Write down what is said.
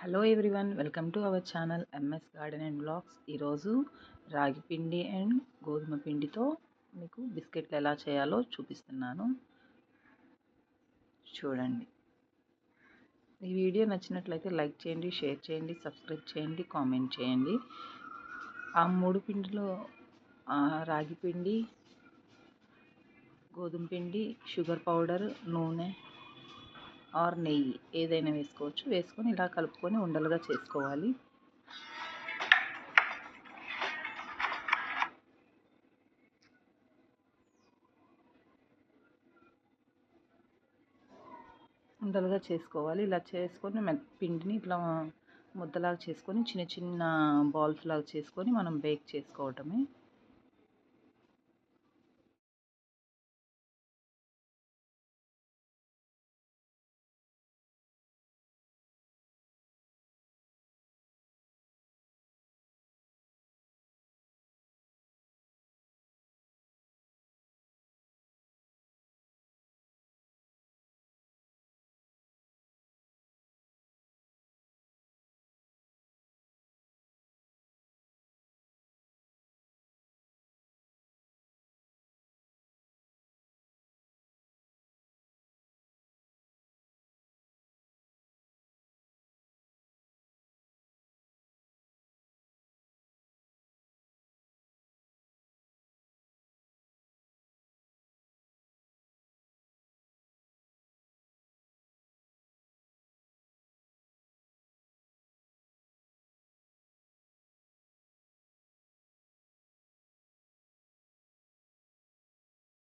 Hello everyone welcome to our channel MS garden and blogs ఈరోజు రాగి పిండి and గోధుమ పిండితో మీకు బిస్కెట్లు ఎలా చేయాలో చూపిస్తున్నాను. చూడండి. ఈ వీడియో నచ్చినట్లయితే లైక్ చేయండి షేర్ చేయండి సబ్స్క్రైబ్ చేయండి కామెంట్ చేయండి. ఆ మూడు పిండిలో రాగి పిండి గోధుమ పిండి షుగర్ పౌడర్ నూనె ఆర్ నెయ్యి ఏదైనా వేసుకోవచ్చు. వేసుకొని ఇలా కలుపుకొని ఉండలుగా చేసుకోవాలి. ఉండలుగా చేసుకోవాలి. ఇలా చేసుకొని పిండిని ఇట్లా ముద్దలాగా చేసుకొని చిన్న చిన్న బాల్స్ లాగా చేసుకొని మనం బేక్ చేసుకోవటమే.